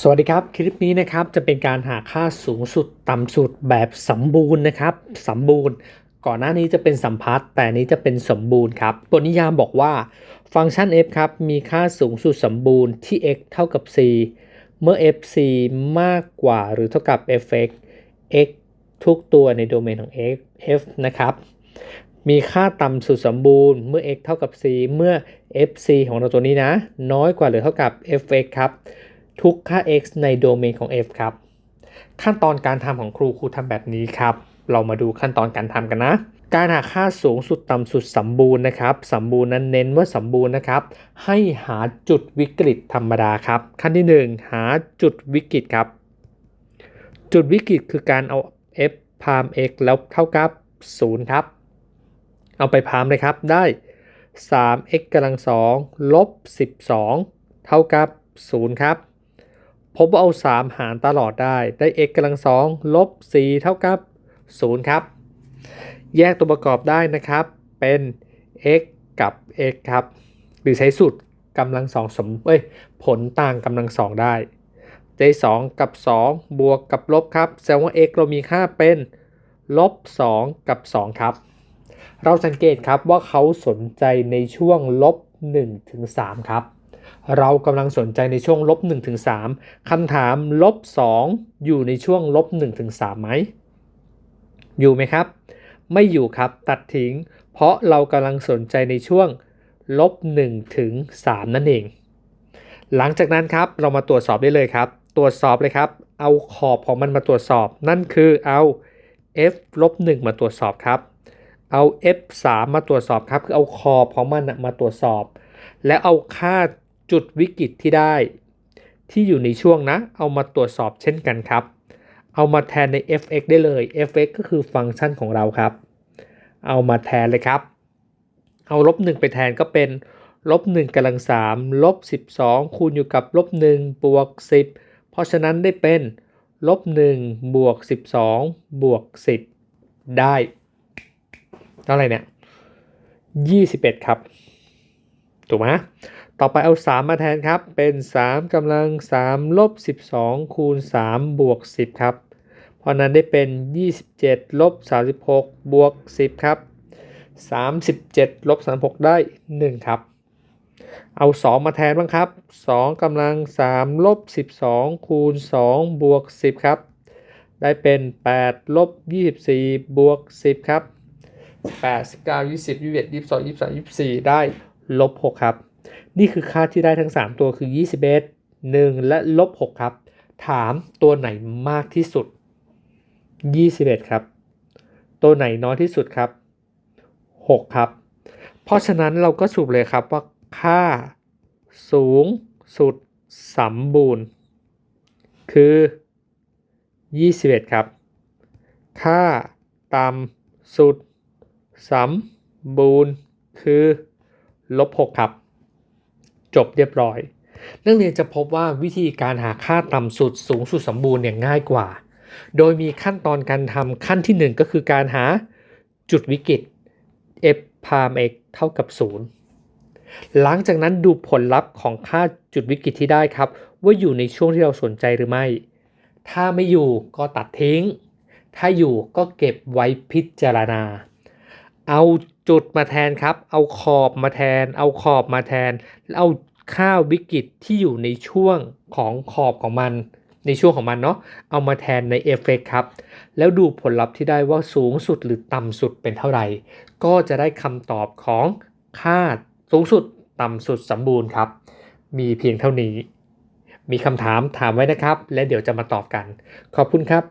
สวัสดีครับ คลิปนี้นะครับจะเป็นการหาค่าสูงสุดต่ำสุดแบบสมบูรณ์นะครับสมบูรณ์ ก่อนหน้านี้จะเป็นสัมพัทธ์แต่นนี้จะเป็นสมบูรณ์ครับบทนิยามบอกว่าฟังก์ชัน f ครับมีค่าสูงสุดสมบูรณ์ที่ x เท่ากับ c เมื่อ f c มากกว่าหรือเท่ากับ f(x) x ทุกตัวในโดเมนของ x f นะครับมีค่าต่ำสุดสมบูรณ์เมื่อ x เท่ากับ c เมื่อ fc ของเราตัวนี้นะ น้อยกว่าหรือเท่ากับ fx ครับ ทุกค่า x ในโดเมนของ f ครับ ขั้นตอนการทำของครูครูทำแบบนี้ครับ เรามาดูขั้นตอนการทำกันนะ การหาค่าสูงสุดต่ำสุดสมบูรณ์นะครับ สมบูรณ์นั้นเน้นว่าสมบูรณ์นะครับ ให้หาจุดวิกฤตธรรมดาครับ ขั้นที่ 1 หาจุดวิกฤตครับ จุดวิกฤตคือการเอา f พาม x แล้วเท่ากับ 0 ครับ เอาไปพามเลยครับ ได้ 3x กำลัง2ลบ 12 เท่ากับ 0 ครับ พบว่าเอา 3 หารตลอดได้ ได้ x กำลัง2ลบ 4 เท่ากับ 0 ครับ แยกตัวประกอบได้นะครับ เป็น x กับ x ครับ หรือใช้สูตรกำลังสองสมเอ้ย ผลต่างกำลังสองได้ได้2กับ 2 บวกกับลบครับ แสดงว่า x เรามีค่าเป็นลบ 2 กับ 2 ครับ เราสังเกตครับว่าเขาสนใจในช่วงลบ1ถึง3ครับ เรากำลังสนใจในช่วงลบ1ถึง3คำถามลบ2อยู่ในช่วงลบ1ถึง3ไหม อยู่ไหมครับ ไม่อยู่ครับตัดทิ้ง เพราะเรากำลังสนใจในช่วงลบ1ถึง3นั่นเอง หลังจากนั้นครับเรามาตรวจสอบได้เลยครับ ตรวจสอบเลยครับ เอาขอบของมันมาตรวจสอบ นั่นคือเอา f ลบ1มาตรวจสอบครับ เอา f 3มาตรวจสอบครับ คือเอาขอบของมันมาตรวจสอบ และเอาค่า จุดวิกฤตที่ได้ ที่อยู่ในช่วงนะ เอามาตรวจสอบเช่นกันครับ เอามาแทนใน f(x) ได้เลย f(x) ก็คือฟังก์ชันของเราครับ เอามาแทนเลยครับ เอาลบ1ไปแทนก็เป็นลบ1กำลัง3ลบ12 คูณอยู่กับลบ1บวก10 เพราะฉะนั้นได้เป็นลบ1บวก12บวก10 ได้เท่าไหร่เนี่ย21 ครับ ถูกไหม ต่อไปเอา 3 มาแทนครับ เป็น 3กำลัง 3 ลบ 12 คูณ 3 บวก 10 ครับ เพราะนั้นได้เป็น 27 ลบ 36 บวก 10 ครับ 37 ลบ 36 ได้ 1 ครับ เอา 2 มาแทนบ้างครับ 2กำลัง 3 ลบ 12 คูณ 2 บวก 10 ครับ ได้เป็น 8 ลบ 24 บวก 10 ครับ 8 19 20 21 22 23 24 ได้ลบ 6 ครับ นี่คือค่าที่ได้ทั้ง 3 ตัวคือ 21 1 และลบ6ครับ ถามตัวไหนมากที่สุด 21 ครับ ตัวไหนน้อยที่สุดครับ 6 ครับ เพราะฉะนั้นเราก็สรุปเลยครับว่าค่าสูงสุดสมบูรณ์ คือ 21 ครับ ค่าต่ำสุดสมบูรณ์ คือลบ6ครับ จบเรียบร้อย นักเรียนจะพบว่าวิธีการหาค่าต่ำสุดสูงสุดสมบูรณ์เนี่ยง่ายกว่า โดยมีขั้นตอนการทำขั้นที่ 1 ก็คือการหาจุดวิกฤต f พาม x เท่ากับ 0 หลังจากนั้นดูผลลัพธ์ของค่าจุดวิกฤตที่ได้ครับ ว่าอยู่ในช่วงที่เราสนใจหรือไม่ ถ้าไม่อยู่ก็ตัดทิ้ง ถ้าอยู่ก็เก็บไว้พิจารณา เอาจุดมาแทนครับ เอาขอบมาแทน เอาขอบมาแทน เอาค่าวิกฤตที่อยู่ในช่วงของขอบของมัน ในช่วงของมันเนาะ เอามาแทนในเอฟเฟกครับ แล้วดูผลลัพธ์ที่ได้ว่าสูงสุดหรือต่ำสุดเป็นเท่าไหร่ ก็จะได้คำตอบของค่าสูงสุดต่ำสุดสมบูรณ์ครับ มีเพียงเท่านี้ มีคำถามถามไว้นะครับ และเดี๋ยวจะมาตอบกัน ขอบคุณครับ